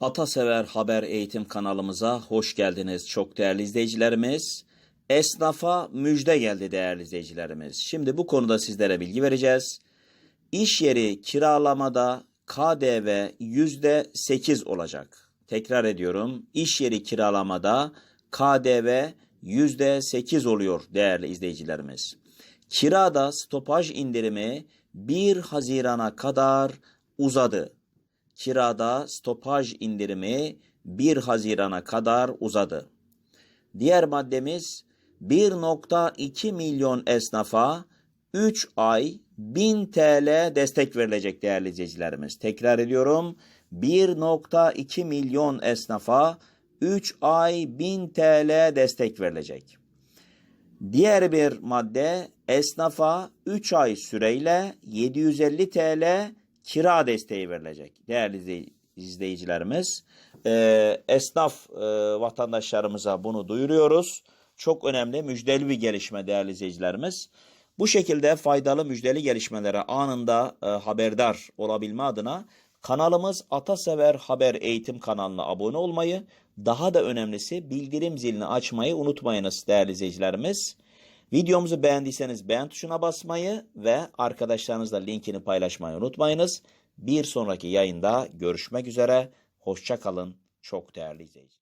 Atasever Haber Eğitim kanalımıza hoş geldiniz çok değerli izleyicilerimiz. Esnafa müjde geldi değerli izleyicilerimiz. Şimdi bu konuda sizlere bilgi vereceğiz. İş yeri kiralamada KDV yüzde sekiz olacak. Tekrar ediyorum. İş yeri kiralamada KDV yüzde sekiz oluyor değerli izleyicilerimiz. Kirada stopaj indirimi 1 Haziran'a kadar uzadı. Kirada stopaj indirimi 1 Haziran'a kadar uzadı. Diğer maddemiz 1.2 milyon esnafa 3 ay 1000 TL destek verilecek değerli izleyicilerimiz. Tekrar ediyorum 1.2 milyon esnafa 3 ay 1000 TL destek verilecek. Diğer bir madde esnafa 3 ay süreyle 750 TL kira desteği verilecek. Değerli izley- izleyicilerimiz, e, esnaf e, vatandaşlarımıza bunu duyuruyoruz. Çok önemli müjdeli bir gelişme değerli izleyicilerimiz. Bu şekilde faydalı müjdeli gelişmelere anında e, haberdar olabilme adına kanalımız Atasever Haber Eğitim kanalına abone olmayı, daha da önemlisi bildirim zilini açmayı unutmayınız değerli izleyicilerimiz. Videomuzu beğendiyseniz beğen tuşuna basmayı ve arkadaşlarınızla linkini paylaşmayı unutmayınız. Bir sonraki yayında görüşmek üzere. Hoşça kalın çok değerli izleyiciler.